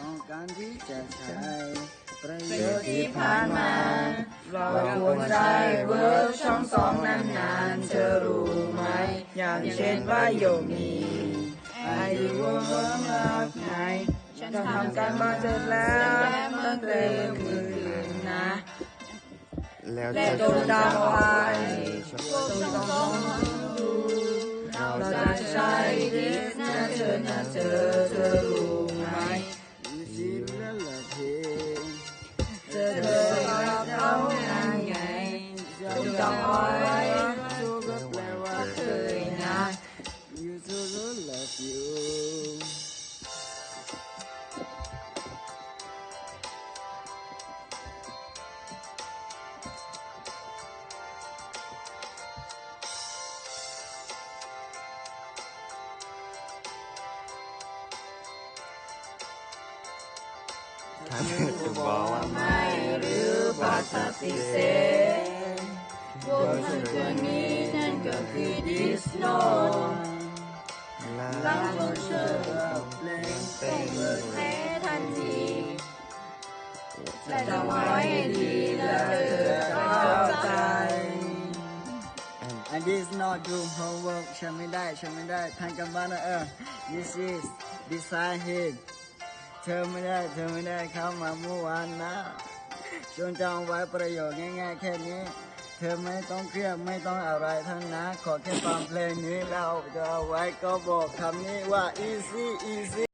ต้องการที่จะใช้ประโยชน์ที่ผ่านมา เราควรใช้เวิร์กช่องสองนานๆเธอรู้ไหม อย่างเช่นประโยคนี้ I do work hard night ฉันทำการบ้านเสร็จแล้วตั้งแต่เมื่อคืนนะแล้วจะจงจำไว้ชอบต้องต้องดูเราจะใช้ดิสนะเธอนะเธอเธอรู้ จงจำไว้ชูก็แปลว่าเคยนะ You so good love you ถ้าเธอจะบอกว่าไม่หรือปฏิเสธ บทเพลงคืนนี้นั่นก็คือดิสโนลารักของเธอเพลงเปิเต้นดแพ้ทันทีและจำไว้ให้ดีแล้วเธอจะเข้าใจ And this not do homework ฉันไม่ได้ ฉันไม่ได้ทำกันบ้านนะเออ This is design hit เธอไม่ได้ เธอไม่ได้เข้ามาเมื่อวานนะจงจำไว้ประโยชน์ง่ายๆแค่นี้ เธอไม่ต้องเครียดไม่ต้องอะไรทั้งนั้นขอแค่ฟังเพลงนี้แล้วจะเอาไว้ก็บอกคำนี้ว่า easy easy